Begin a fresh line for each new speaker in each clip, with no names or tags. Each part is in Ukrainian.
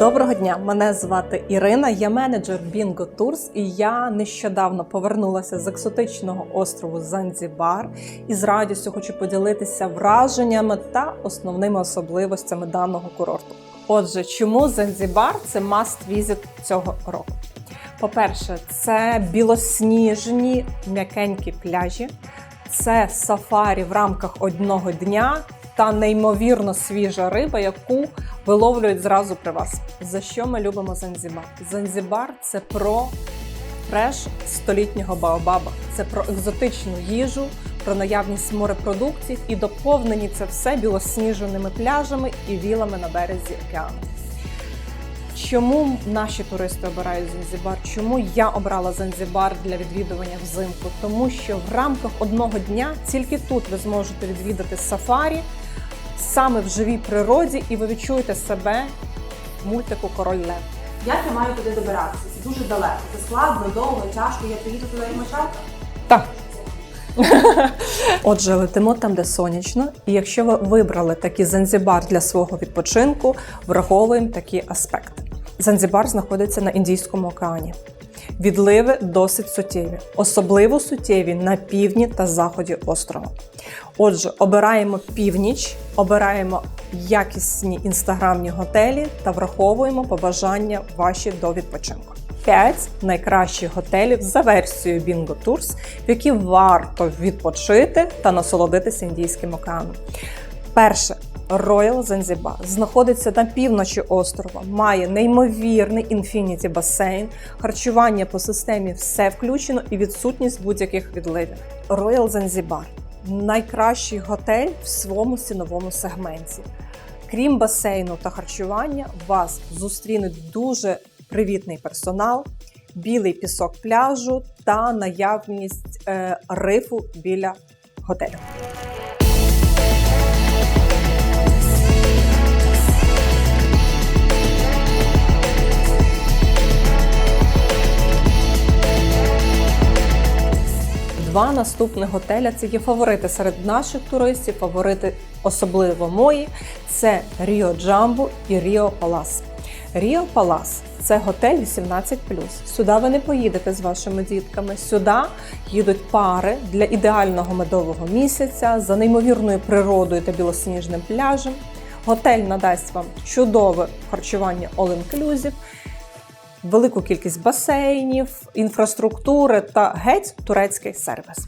Доброго дня! Мене звати Ірина, я менеджер Bingo Tours і я нещодавно повернулася з екзотичного острову Занзібар і з радістю хочу поділитися враженнями та основними особливостями даного курорту. Отже, чому Занзібар це must visit цього року? По-перше, це білосніжні м'якенькі пляжі, це сафарі в рамках одного дня та неймовірно свіжа риба, яку виловлюють зразу при вас. За що ми любимо Занзібар? Занзібар це про фреш столітнього Баобаба, це про екзотичну їжу, про наявність морепродуктів і доповнені це все білосніженими пляжами і вілами на березі океану. Чому наші туристи обирають Занзібар? Чому я обрала Занзібар для відвідування взимку? Тому що в рамках одного дня тільки тут ви зможете відвідати сафарі саме в живій природі, і ви відчуєте себе в мультику Король Лев.
Як я маю туди добиратися? Це дуже далеко. Це складно, довго, тяжко. Я приїду туди мочалка.
Так. Отже, летимо там, де сонячно, і якщо ви вибрали такий Занзібар для свого відпочинку, враховуємо такі аспекти. Занзібар знаходиться на Індійському океані. Відливи досить суттєві, особливо суттєві на півдні та заході острова. Отже, обираємо північ, обираємо якісні інстаграмні готелі та враховуємо побажання ваші до відпочинку. 5 найкращих готелів за версією Bingo Tours, в які варто відпочити та насолодитися Індійським океаном. Перше Royal Zanzibar знаходиться на півночі острова, має неймовірний інфініті басейн, харчування по системі все включено і відсутність будь-яких відливів. Royal Zanzibar – найкращий готель в своєму ціновому сегменті. Крім басейну та харчування, вас зустрінуть дуже привітний персонал, білий пісок пляжу та наявність е, рифу біля готелю. Два наступних готеля це є фаворити серед наших туристів, фаворити особливо мої. Це Ріо Джамбо і Ріо Палас. Ріо Палас це готель 18. Сюди ви не поїдете з вашими дітками. Сюди їдуть пари для ідеального медового місяця за неймовірною природою та білосніжним пляжем. Готель надасть вам чудове харчування all-inclusive, велику кількість басейнів, інфраструктури та геть турецький сервіс.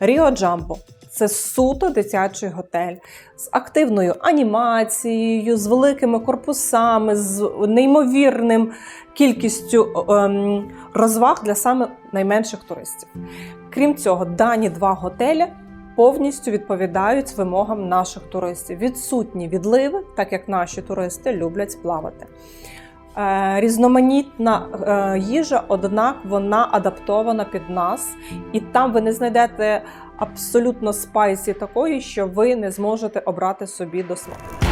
Ріо Джамбо це суто дитячий готель з активною анімацією, з великими корпусами, з неймовірним кількістю ем, розваг для саме найменших туристів. Крім цього, дані два готеля повністю відповідають вимогам наших туристів. Відсутні відливи, так як наші туристи люблять плавати. Е, Різноманітна е, їжа, однак вона адаптована під нас, і там ви не знайдете абсолютно спайсі такої, що ви не зможете обрати собі до смаку.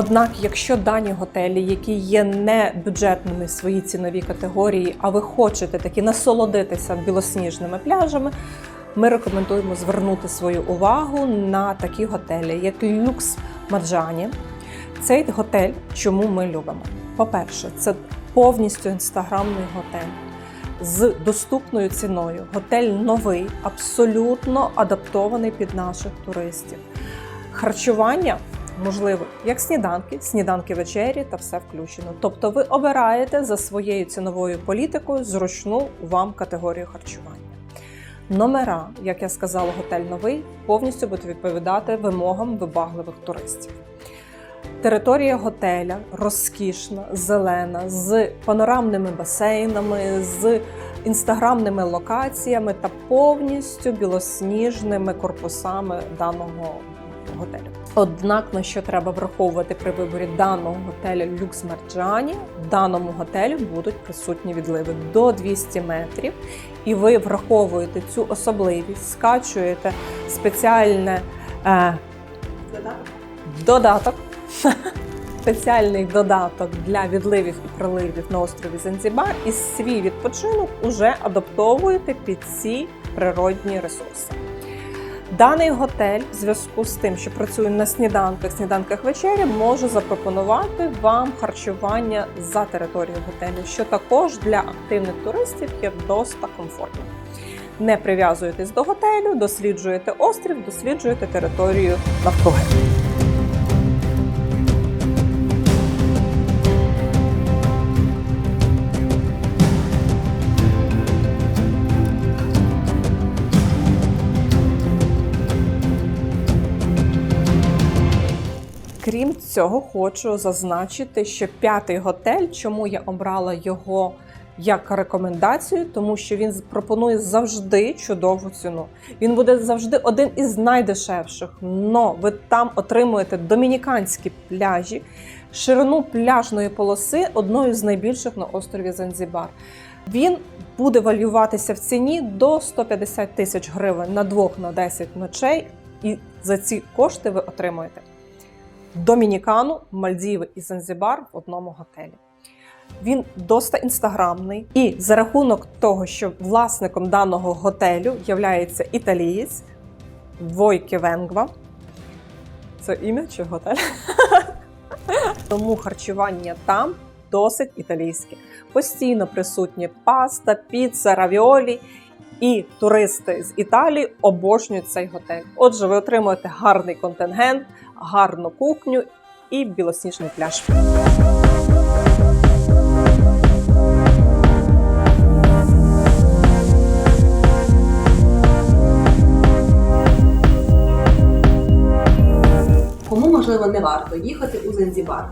Однак, якщо дані готелі, які є не бюджетними в своїй ціновій категорії, а ви хочете таки насолодитися білосніжними пляжами, ми рекомендуємо звернути свою увагу на такі готелі, як Люкс Маджані. Цей готель, чому ми любимо? По-перше, це повністю інстаграмний готель з доступною ціною. Готель новий, абсолютно адаптований під наших туристів. Харчування можливо як сніданки, сніданки вечері та все включено. Тобто ви обираєте за своєю ціновою політикою зручну вам категорію харчування. Номера, як я сказала, готель новий повністю будуть відповідати вимогам вибагливих туристів. Територія готеля розкішна, зелена, з панорамними басейнами, з інстаграмними локаціями та повністю білосніжними корпусами даного готелю. Однак на що треба враховувати при виборі даного готелю Люкс Марджані, в даному готелі будуть присутні відливи до 200 метрів, і ви враховуєте цю особливість, скачуєте спеціальне е,
Додаток?
додаток спеціальний додаток для відливів і приливів на острові Занзібар і свій відпочинок уже адаптовуєте під ці природні ресурси. Даний готель, в зв'язку з тим, що працює на сніданках, сніданках вечері, може запропонувати вам харчування за територією готелю, що також для активних туристів є досить комфортно. Не прив'язуєтесь до готелю, досліджуєте острів, досліджуєте територію навкруги. Крім цього, хочу зазначити, що п'ятий готель, чому я обрала його як рекомендацію, тому що він пропонує завжди чудову ціну. Він буде завжди один із найдешевших. Но ви там отримуєте домініканські пляжі, ширину пляжної полоси одною з найбільших на острові Занзібар. Він буде валюватися в ціні до 150 тисяч гривень на двох на 10 ночей, і за ці кошти ви отримуєте. Домінікану, Мальдіви і Занзібар в одному готелі. Він доста інстаграмний, і за рахунок того, що власником даного готелю є італієць Войке Венгва. Це ім'я чи готель? Тому харчування там досить італійське. Постійно присутні паста, піца, равіолі. І туристи з Італії обожнюють цей готель. Отже, ви отримуєте гарний контингент, гарну кухню і білосніжний пляж.
Кому можливо не варто їхати у Занзібар?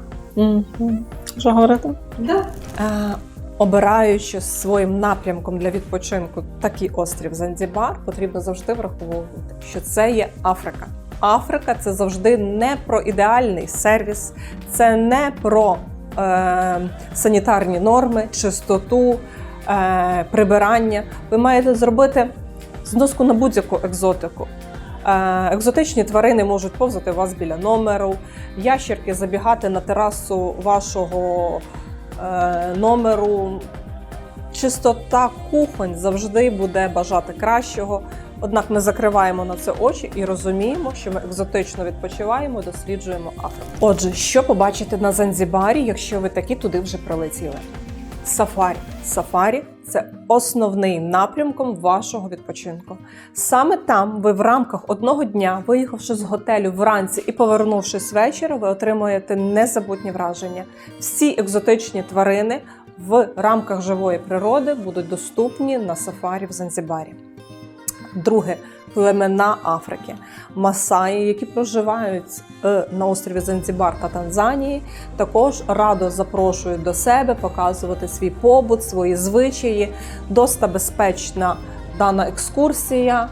Що говорити?
Да.
Е, обираючи своїм напрямком для відпочинку такий острів Занзібар, потрібно завжди враховувати, що це є Африка. Африка це завжди не про ідеальний сервіс, це не про е, санітарні норми, чистоту, е, прибирання. Ви маєте зробити зноску на будь-яку екзотику. Е, Екзотичні тварини можуть повзати вас біля номеру, ящерки забігати на терасу вашого е, номеру. Чистота кухонь завжди буде бажати кращого. Однак ми закриваємо на це очі і розуміємо, що ми екзотично відпочиваємо, досліджуємо Африку. Отже, що побачити на Занзібарі, якщо ви таки туди вже прилетіли? Сафарі. Сафарі це основний напрямком вашого відпочинку. Саме там ви в рамках одного дня, виїхавши з готелю вранці і повернувшись ввечері, ви отримуєте незабутні враження. Всі екзотичні тварини в рамках живої природи будуть доступні на сафарі в Занзібарі. Друге племена Африки, Масаї, які проживають е, на острові Занзібар та Танзанії, також радо запрошують до себе показувати свій побут, свої звичаї. Доста безпечна дана екскурсія.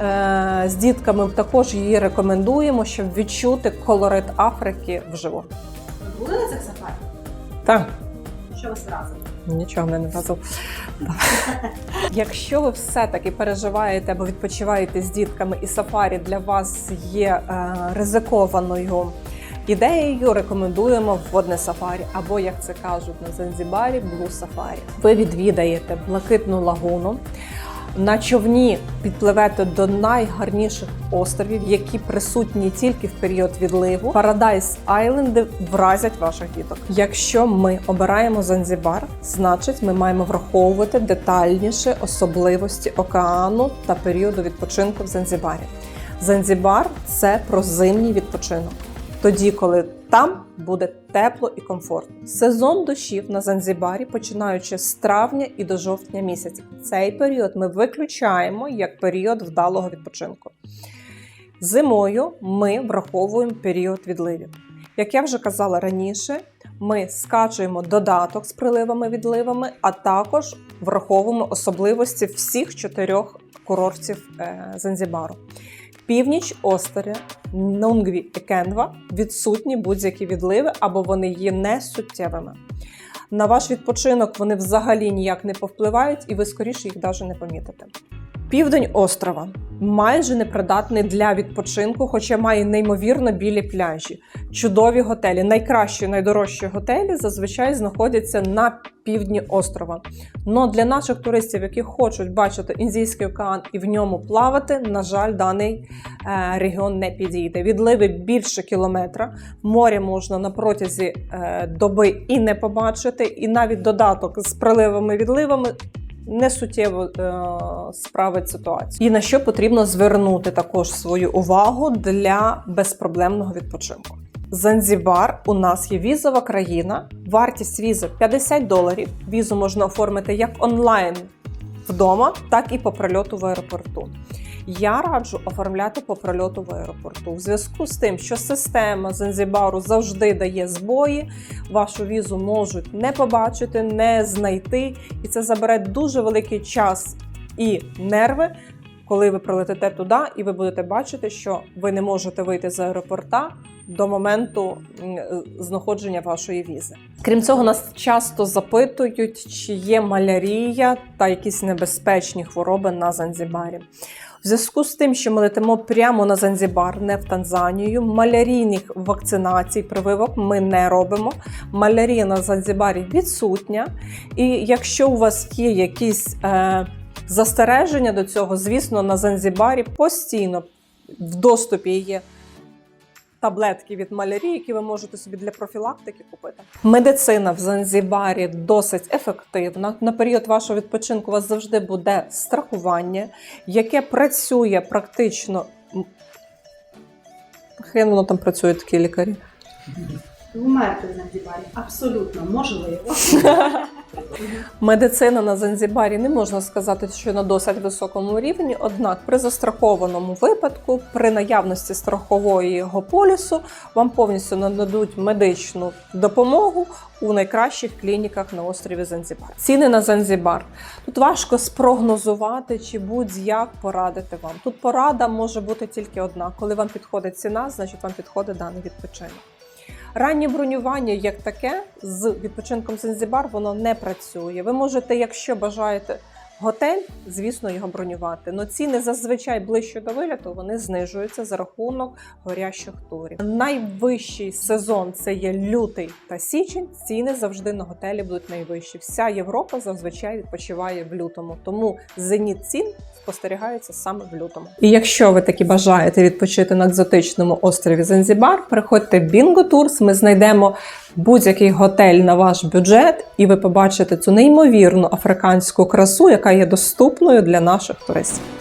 Е, З дітками також її рекомендуємо, щоб відчути колорит Африки вживу.
Ви були на цих сафарі?
Так.
Що вас вразило?
Нічого мене не вразив. Якщо ви все-таки переживаєте або відпочиваєте з дітками, і сафарі для вас є е, ризикованою ідеєю, рекомендуємо водне сафарі, або як це кажуть на Занзібарі, блу сафарі. Ви відвідаєте блакитну лагуну. На човні підпливете до найгарніших островів, які присутні тільки в період відливу. Парадайс Айленди вразять ваших діток. Якщо ми обираємо Занзібар, значить ми маємо враховувати детальніше особливості океану та періоду відпочинку в Занзібарі. Занзібар це про зимній відпочинок. Тоді, коли там буде тепло і комфортно. Сезон дощів на Занзібарі, починаючи з травня і до жовтня місяця. Цей період ми виключаємо як період вдалого відпочинку. Зимою ми враховуємо період відливів. Як я вже казала раніше, ми скачуємо додаток з приливами-відливами, а також враховуємо особливості всіх чотирьох курортів е, Занзібару. Північ Остері, Нунгві і Кенва відсутні будь-які відливи або вони є несуттєвими. На ваш відпочинок вони взагалі ніяк не повпливають, і ви скоріше їх навіть не помітите. Південь острова майже непридатний для відпочинку, хоча має неймовірно білі пляжі. Чудові готелі. Найкращі, найдорожчі готелі зазвичай знаходяться на півдні острова. Но для наших туристів, які хочуть бачити Індійський океан і в ньому плавати, на жаль, даний е, регіон не підійде. Відливи більше кілометра. Море можна на протязі е, доби і не побачити, і навіть додаток з приливами відливами не суттєво е, справить ситуацію. І на що потрібно звернути також свою увагу для безпроблемного відпочинку. Занзібар у нас є візова країна. Вартість візи 50 доларів. Візу можна оформити як онлайн вдома, так і по прильоту в аеропорту. Я раджу оформляти по прильоту в аеропорту. В зв'язку з тим, що система Занзібару завжди дає збої, вашу візу можуть не побачити, не знайти, і це забере дуже великий час і нерви, коли ви прилетите туди, і ви будете бачити, що ви не можете вийти з аеропорта до моменту е, знаходження вашої візи. Крім цього, нас часто запитують, чи є малярія та якісь небезпечні хвороби на Занзібарі. В зв'язку з тим, що ми летимо прямо на Занзібар, не в Танзанію, малярійних вакцинацій, прививок ми не робимо. Малярія на Занзібарі відсутня. І якщо у вас є якісь е, застереження до цього, звісно, на Занзібарі постійно в доступі є таблетки від малярії, які ви можете собі для профілактики купити. Медицина в Занзібарі досить ефективна. На період вашого відпочинку у вас завжди буде страхування, яке працює практично. Хрен там працює такі лікарі.
Вмерти в Занзібарі абсолютно можливо.
Медицина на Занзібарі не можна сказати, що на досить високому рівні. Однак при застрахованому випадку, при наявності страхового полісу, вам повністю нададуть медичну допомогу у найкращих клініках на острові Занзібар. Ціни на Занзібар. Тут важко спрогнозувати чи будь-як порадити вам. Тут порада може бути тільки одна. Коли вам підходить ціна, значить вам підходить даний відпочинок. Раннє бронювання, як таке, з відпочинком Занзібар, воно не працює. Ви можете, якщо бажаєте готель, звісно, його бронювати. Но ціни зазвичай ближче до виліту вони знижуються за рахунок горящих турів. Найвищий сезон це є лютий та січень. Ціни завжди на готелі будуть найвищі. Вся Європа зазвичай відпочиває в лютому, тому зеніт цін спостерігається саме в лютому. І якщо ви таки бажаєте відпочити на екзотичному острові Занзібар, приходьте в Bingo Tours, Ми знайдемо будь-який готель на ваш бюджет, і ви побачите цю неймовірну африканську красу, яка є доступною для наших туристів.